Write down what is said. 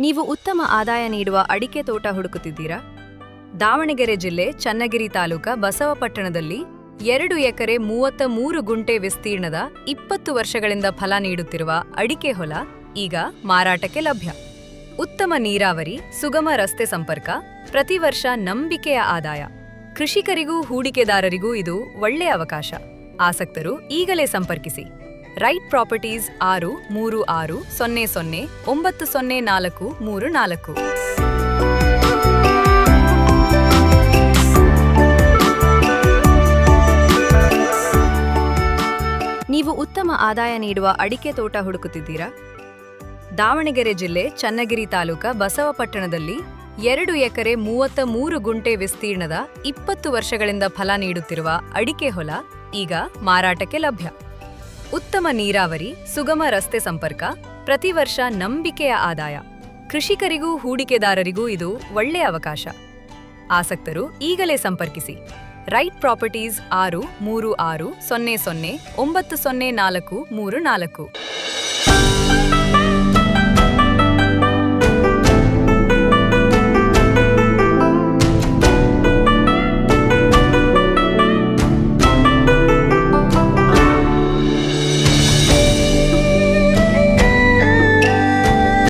ನೀವು ಉತ್ತಮ ಆದಾಯ ನೀಡುವ ಅಡಿಕೆ ತೋಟ ಹುಡುಕುತ್ತಿದ್ದೀರಾ? ದಾವಣಗೆರೆ ಜಿಲ್ಲೆ ಚನ್ನಗಿರಿ ತಾಲೂಕ ಬಸವಪಟ್ಟಣದಲ್ಲಿ ಎರಡು ಎಕರೆ ಮೂವತ್ತ ಮೂರು ಗುಂಟೆ ವಿಸ್ತೀರ್ಣದ ಇಪ್ಪತ್ತು ವರ್ಷಗಳಿಂದ ಫಲ ನೀಡುತ್ತಿರುವ ಅಡಿಕೆ ಹೊಲ ಈಗ ಮಾರಾಟಕ್ಕೆ ಲಭ್ಯ. ಉತ್ತಮ ನೀರಾವರಿ, ಸುಗಮ ರಸ್ತೆ ಸಂಪರ್ಕ, ಪ್ರತಿ ವರ್ಷ ನಂಬಿಕೆಯ ಆದಾಯ. ಕೃಷಿಕರಿಗೂ, ಹೂಡಿಕೆದಾರರಿಗೂ ಇದು ಒಳ್ಳೆಯ ಅವಕಾಶ. ಆಸಕ್ತರು ಈಗಲೇ ಸಂಪರ್ಕಿಸಿ. ರೈಟ್ ಪ್ರಾಪರ್ಟೀಸ್ ಆರು, ಮೂರು ಆರು, ಸೊನ್ನೆ ಸೊನ್ನೆ, ಒಂಬತ್ತು ಸೊನ್ನೆ ನಾಲ್ಕು, ಮೂರು ನಾಲ್ಕು. ನೀವು ಉತ್ತಮ ಆದಾಯ ನೀಡುವ ಅಡಿಕೆ ತೋಟ ಹುಡುಕುತ್ತಿದ್ದೀರಾ? ದಾವಣಗೆರೆ ಜಿಲ್ಲೆ ಚನ್ನಗಿರಿ ತಾಲೂಕ ಬಸವಪಟ್ಟಣದಲ್ಲಿ ಎರಡು ಎಕರೆ ಮೂವತ್ತ ಮೂರು ಗುಂಟೆ ವಿಸ್ತೀರ್ಣದ ಇಪ್ಪತ್ತು ವರ್ಷಗಳಿಂದ ಫಲ ನೀಡುತ್ತಿರುವ ಅಡಿಕೆ ಹೊಲ ಈಗ ಮಾರಾಟಕ್ಕೆ ಲಭ್ಯ. ಉತ್ತಮ ನೀರಾವರಿ, ಸುಗಮ ರಸ್ತೆ ಸಂಪರ್ಕ, ಪ್ರತಿ ವರ್ಷ ನಂಬಿಕೆಯ ಆದಾಯ. ಕೃಷಿಕರಿಗೂ, ಹೂಡಿಕೆದಾರರಿಗೂ ಇದು ಒಳ್ಳೆಯ ಅವಕಾಶ. ಆಸಕ್ತರು ಈಗಲೇ ಸಂಪರ್ಕಿಸಿ. ರೈಟ್ ಪ್ರಾಪರ್ಟೀಸ್ ಆರು ಮೂರು ಆರು ಸೊನ್ನೆ ಸೊನ್ನೆ ಒಂಬತ್ತು ಸೊನ್ನೆ ನಾಲ್ಕು ಮೂರು ನಾಲ್ಕು.